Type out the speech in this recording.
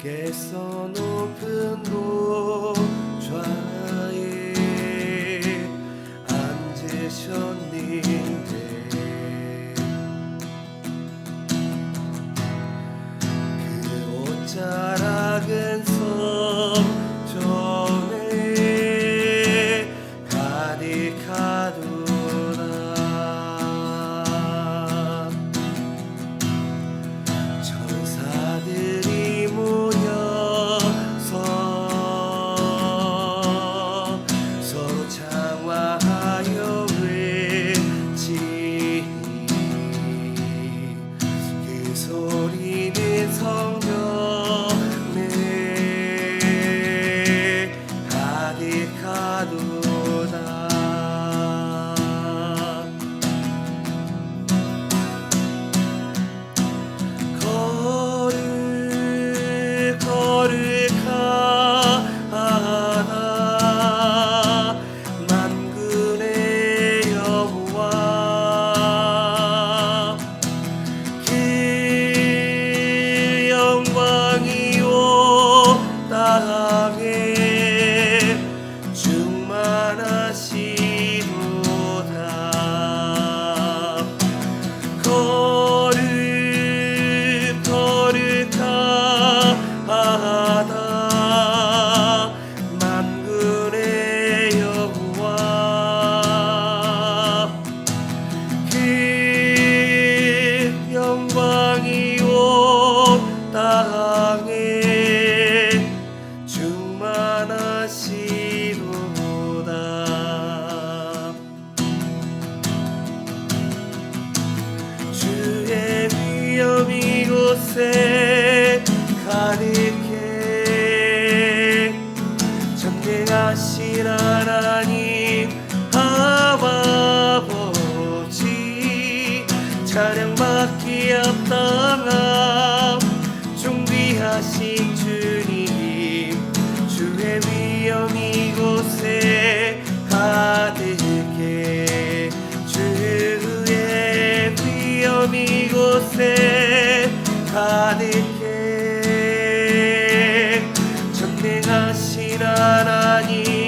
주께서 높은 보좌에 앉으셨는데. 그 옷자락은 성전에 가득하도 성전에 가득하도 Yeah. 이곳에 가득해. 전능하신 하나님 아버지. 찬양받기 합당 가득해. 전능하신 하나님